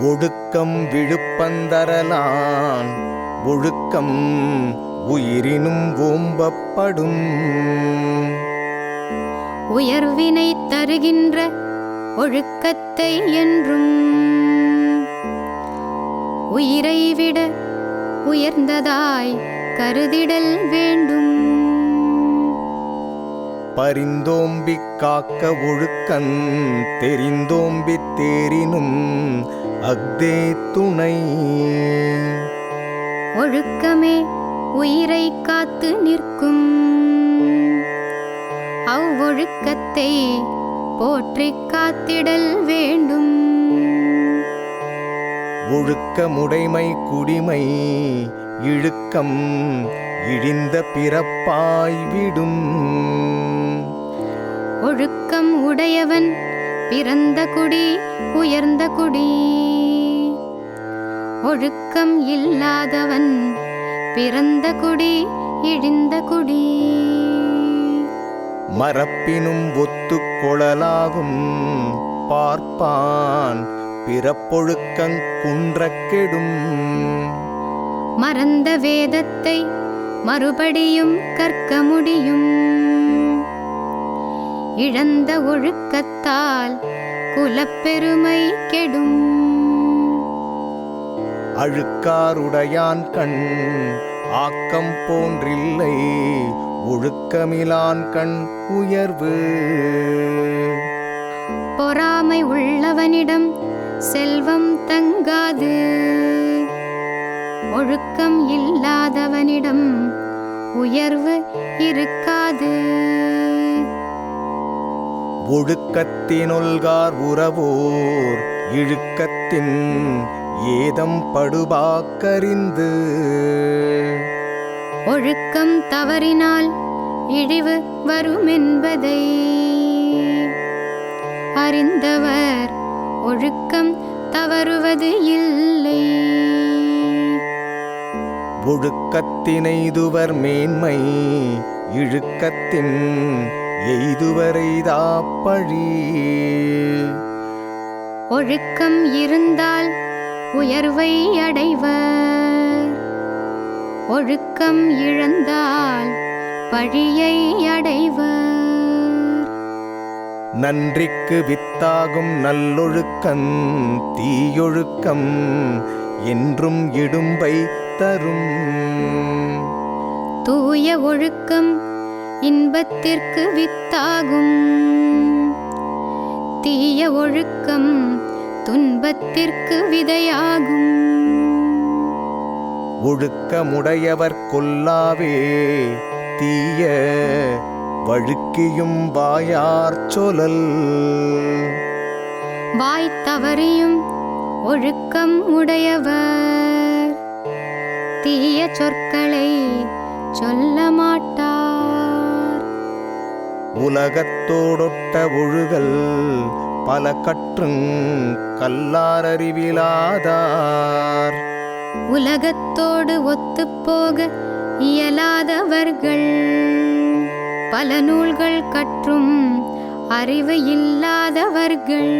ஒழுக்கம் விழுப்பந்தரலான் ஒழுக்கம் உயிரினும் ஓம்பப்படும். உயர்வினை தருகின்ற ஒழுக்கத்தை என்றும் உயிரை விட உயர்ந்ததாய் கருதிடல் வேண்டும். பரிந்தோம்பிக் காக்க ஒழுக்கன் தெரிந்தோம்பித் தேரினும் அஃதே துணை. ஒழுக்கமே உயிரை காத்து நிற்கும். அவ்வொழுக்கத்தை போற்றிக் காத்திடல் வேண்டும். ஒழுக்கமுடைமை குடிமை இழுக்கம் இழிந்த பிறப்பாய் விடும். ஒழுக்கம் உடையவன் பிறந்த குடி உயர்ந்த குடி. ஒழுக்கம் இல்லாதவன் பிறந்த குடி இழிந்த குடி. மரப்பினும் ஒத்துக் கொளலாகும் பார்ப்பான். பிறப்பொழுக்கங் குன்றக் கெடும் மறந்த வேதத்தை மறுபடியும் கற்க முடியும். இழந்த ஒழுக்கத்தால் குலப்பெருமை கெடும். அழுக்காருடையான் கண் ஆக்கம் போன்றில்லை ஒழுக்கமிலான் கண் உயர்வு. பொறாமை உள்ளவனிடம் செல்வம் தங்காது. ஒழுக்கம் இல்லாதவனிடம் உயர்வு இருக்காது. ஒழுக்கத்தினொல்கார் உறவோர் இழுக்கத்தின் ஏதம் படுபாக்கறிந்து. ஒழுக்கம் தவறினால் இழிவு வருமென்பதை அறிந்தவர் ஒழுக்கம் தவறுவது இல்லை. ஒழுக்கத்தினைதுவர் மேன்மை இழுக்கத்தின் எய்துவரைதாப்பழி ஒழுக்கம் இருந்தால் உயர்வை அடைவர். ஒழுக்கம் இழந்தால் பழியை அடைவர். நன்றிக்கு வித்தாகும் நல்லொழுக்கன் தீயொழுக்கம் என்றும் இடும்பை தரும் தூய ஒழுக்கம் இன்பத்திற்கு வித்தாகும். தீய ஒழுக்கம் துன்பத்திற்கு விதையாகும். ஒழுக்கமுடையவர் கொல்லாவே தீய வழுக்கியும் வாயார் சொல்லல் வாய் தவறியும் ஒழுக்கம் உடையவர். தீய சொற்களை சொல்ல மாட்டார். உலகத்தோடொட்ட ஒழுகல் பல கற்றுங் கல்லாரறிவிலாதார். உலகத்தோடு ஒத்துப்போக இயலாதவர்கள். பல நூல்கள் கற்றும் அறிவு இல்லாதவர்கள்.